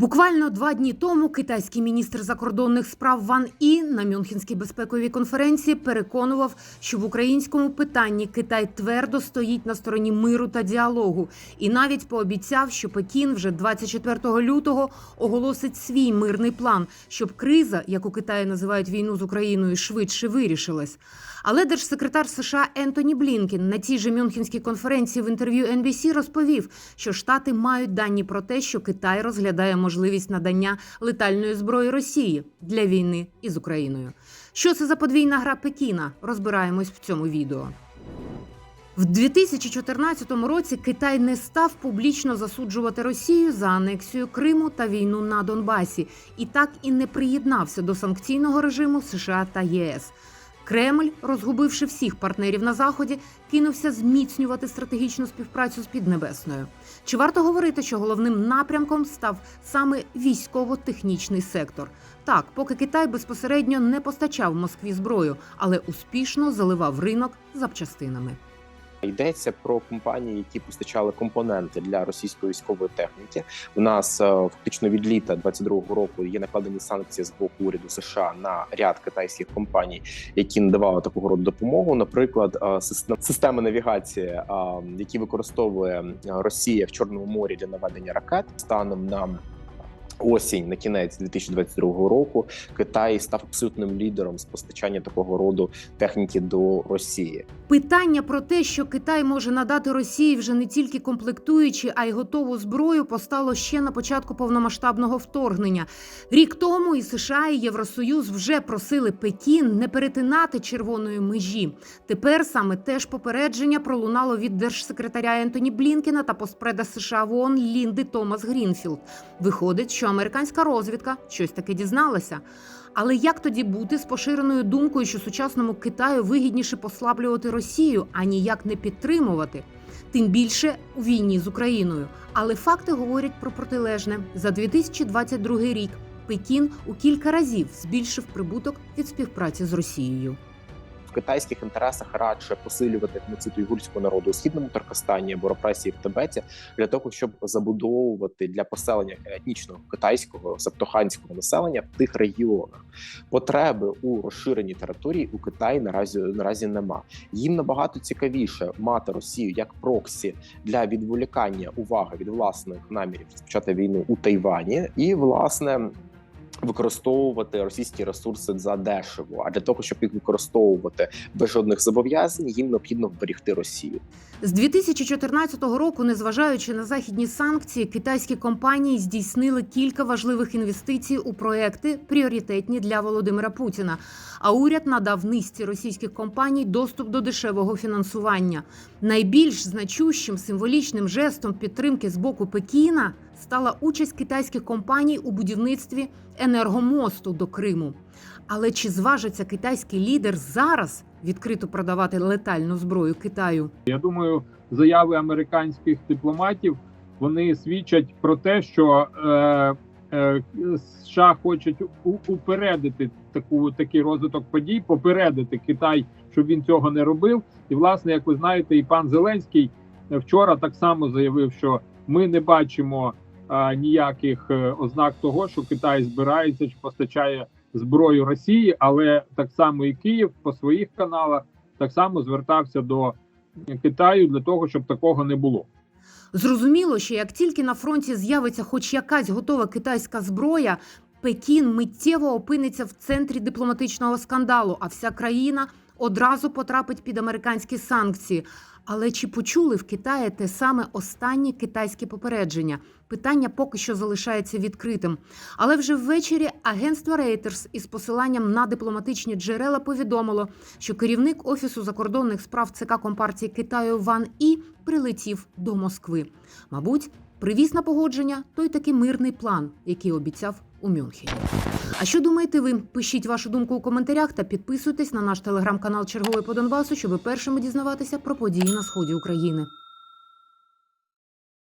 Буквально два дні тому китайський міністр закордонних справ Ван І на Мюнхенській безпековій конференції переконував, що в українському питанні Китай твердо стоїть на стороні миру та діалогу, і навіть пообіцяв, що Пекін вже 24 лютого оголосить свій мирний план, щоб криза, яку Китаї називають війну з Україною, швидше вирішилась. Але держсекретар США Ентоні Блінкен на цій же Мюнхенській конференції в інтерв'ю NBC розповів, що Штати мають дані про те, що Китай розглядає можливість надання летальної зброї Росії для війни із Україною. Що це за подвійна гра Пекіна? Розбираємось в цьому відео. В 2014 році Китай не став публічно засуджувати Росію за анексію Криму та війну на Донбасі, і так і не приєднався до санкційного режиму США та ЄС. Кремль, розгубивши всіх партнерів на заході, кинувся зміцнювати стратегічну співпрацю з Піднебесною. Чи варто говорити, що головним напрямком став саме військово-технічний сектор? Так, поки Китай безпосередньо не постачав Москві зброю, але успішно заливав ринок запчастинами. Йдеться про компанії, які постачали компоненти для російської військової техніки. У нас е, фактично від літа 22-го року є накладені санкції з боку уряду США на ряд китайських компаній, які надавали такого роду допомогу. Наприклад, е, систем- системи навігації, е, які використовує Росія в Чорному морі для наведення ракет, станом на Осінь на кінець 2022 року Китай став абсолютним лідером з постачання такого роду техніки до Росії. Питання про те, що Китай може надати Росії вже не тільки комплектуючі, а й готову зброю, постало ще на початку повномасштабного вторгнення. Рік тому і США, і Євросоюз вже просили Пекін не перетинати червоної межі. Тепер саме теж попередження пролунало від держсекретаря Ентоні Блінкена та постпреда США в ООН Лінди Томас Грінфілд. Виходить, що американська розвідка щось таки дізналася. Але як тоді бути з поширеною думкою, що сучасному Китаю вигідніше послаблювати Росію, а ніяк не підтримувати? Тим більше у війні з Україною. Але факти говорять про протилежне. За 2022 рік Пекін у кілька разів збільшив прибуток від співпраці з Росією. Китайських інтересах радше посилювати геноцид уйгурського народу у східному Таркастані або репресії в Тибеті для того, щоб забудовувати для поселення етнічного китайського септоханського населення в тих регіонах. Потреби у розширенні території у Китаї наразі наразі нема. Їм набагато цікавіше мати Росію як проксі для відволікання уваги від власних намірів розпочати війну у Тайвані і власне використовувати російські ресурси за дешево. А для того, щоб їх використовувати без жодних зобов'язань, їм необхідно вберегти Росію. З 2014 року, незважаючи на західні санкції, китайські компанії здійснили кілька важливих інвестицій у проекти, пріоритетні для Володимира Путіна. А уряд надав низці російських компаній доступ до дешевого фінансування. Найбільш значущим символічним жестом підтримки з боку Пекіна стала участь китайських компаній у будівництві енергомосту до Криму. Але чи зважиться китайський лідер зараз відкрито продавати летальну зброю Китаю? Я думаю, заяви американських дипломатів вони свідчать про те, що е, е, США хочуть упередити таку такий розвиток подій, попередити Китай, щоб він цього не робив. І власне, як ви знаєте, і пан Зеленський вчора так само заявив, що ми не бачимо ніяких е, ознак того, що Китай збирається чи постачає зброю Росії, але так само і Київ по своїх каналах так само звертався до Китаю для того, щоб такого не було. Зрозуміло, що як тільки на фронті з'явиться хоч якась готова китайська зброя, Пекін миттєво опиниться в центрі дипломатичного скандалу, а вся країна одразу потрапить під американські санкції. Але чи почули в Китаї те саме останнє китайське попередження? Питання поки що залишається відкритим. Але вже ввечері агентство Reuters із посиланням на дипломатичні джерела повідомило, що керівник офісу закордонних справ ЦК Компартії Китаю Ван І прилетів до Москви. Мабуть, привіз на погодження той таки мирний план, який обіцяв у Мюнхені. А що думаєте ви? Пишіть вашу думку у коментарях та підписуйтесь на наш телеграм-канал Черговий по Донбасу, щоб першими дізнаватися про події на сході України.